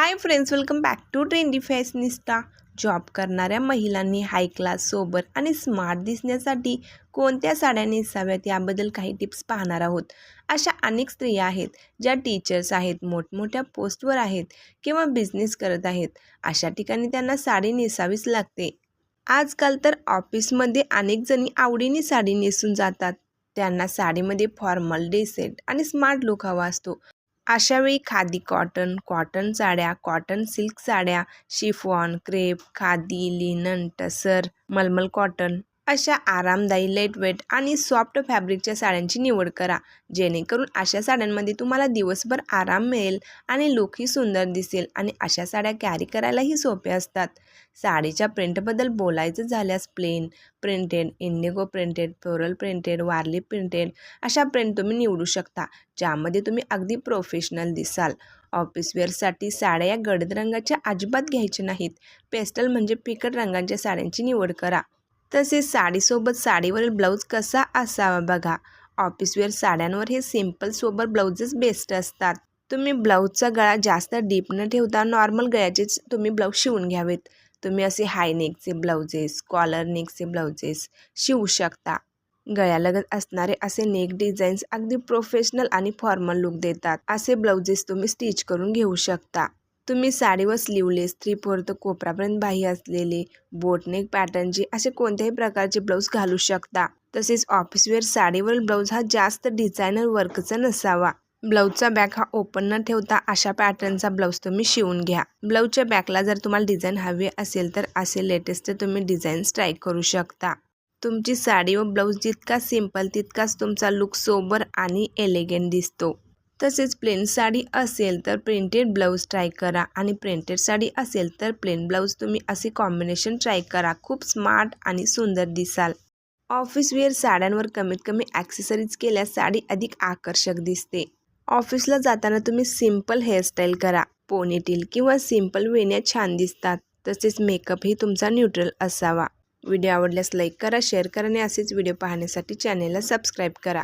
Hi friends welcome back to trendy fashionista job करणाऱ्या महिलांनी high class sober आणि smart दिसण्यासाठी कोणत्या साड्या नेसाव्यात याबद्दल काही टिप्स पाहणार आहोत. अशा अनेक स्त्रिया आहेत ज्या टीचर्स आहेत मोठमोठ्या पोस्टवर आहेत किंवा बिझनेस करत आहेत. अशा ठिकाणी त्यांना साडी नेसावीच लागते. आजकाल तर ऑफिसमध्ये अनेक जणी आवडीने साडी नेसून जातात. त्यांना साडीमध्ये फॉर्मल डेसेट आणि स्मार्ट लुक हवा असतो. अशावेळी खादी कॉटन कॉटन साड्या कॉटन सिल्क साड्या chiffon crepe khadi linen tussar mulmul cotton अशा आरामदायी लाईटवेट आणि सॉफ्ट फॅब्रिकच्या साड्यांची निवड करा. जेणेकरून अशा साड्यांमध्ये तुम्हाला दिवसभर आराम मिळेल आणि लुकही सुंदर दिसेल आणि अशा साड्या कॅरी करायलाही सोप्या असतात. साडीच्या प्रिंटबद्दल बोलायचं झाल्यास plain printed indigo printed floral printed Warli printed अशा प्रिंट तुम्ही निवडू शकता ज्यामध्ये तुम्ही अगदी प्रोफेशनल दिसाल. ऑफिसवेअरसाठी साड्या या गडद रंगाच्या अजिबात घ्यायच्या नाहीत. पेस्टल म्हणजे फिकट रंगांच्या साड्यांची निवड करा. तसेच साडीसोबत साडीवरील ब्लाऊज कसा असावा बघा. ऑफिसवेअर साड्यांवर हे सिंपल सोबत ब्लाऊजेस बेस्ट असतात. तुम्ही ब्लाऊजचा गळा जास्त डीप न ठेवता नॉर्मल गळ्याचेच तुम्ही ब्लाऊज शिवून घ्यावेत. तुम्ही असे हाय नेकचे ब्लाउजेस कॉलर नेकचे ब्लाउजेस शिवू शकता. गळ्यालगत असणारे असे नेक डिझाईन्स अगदी प्रोफेशनल आणि फॉर्मल लुक देतात. असे ब्लाउजेस तुम्ही स्टिच करून घेऊ शकता. तुम्ही साडीवर स्लीवलेस थ्री फोर्थ कोपरापर्यंत बाही असलेले बोटनेक पॅटर्नचे असे कोणत्याही प्रकारचे ब्लाऊज घालू शकता. तसेच ऑफिसवेअर साडीवरील ब्लाऊज हा जास्त डिझायनर वर्कचा नसावा. ब्लाऊजचा बॅक हा ओपन न ठेवता अशा पॅटर्नचा ब्लाऊज तुम्ही शिवून घ्या. ब्लाऊजच्या बॅकला जर तुम्हाला डिझाईन हवी असेल तर असे लेटेस्ट तुम्ही डिझाईन्स ट्राय करू शकता. तुमची साडी व ब्लाऊज जितका सिंपल तितकाच तुमचा लुक सोबर आणि एलिगंट दिसतो. तसेच प्लेन साडी असेल तर प्रिंटेड ब्लाऊज ट्राय करा आणि प्रिंटेड साडी असेल तर प्लेन ब्लाऊज तुम्ही असे कॉम्बिनेशन ट्राय करा. खूप स्मार्ट आणि सुंदर दिसाल. ऑफिस वेअर साड्यांवर कमीत कमी ॲक्सेसरीज केल्यास साडी अधिक आकर्षक दिसते. ऑफिसला जाताना तुम्ही सिंपल हेअरस्टाईल करा. पोनेटील किंवा सिंपल वेण्या छान दिसतात. तसेच मेकअपही तुमचा न्यूट्रल असावा. व्हिडिओ आवडल्यास लाईक करा शेअर करा आणि असेच व्हिडिओ पाहण्यासाठी चॅनेलला सबस्क्राईब करा.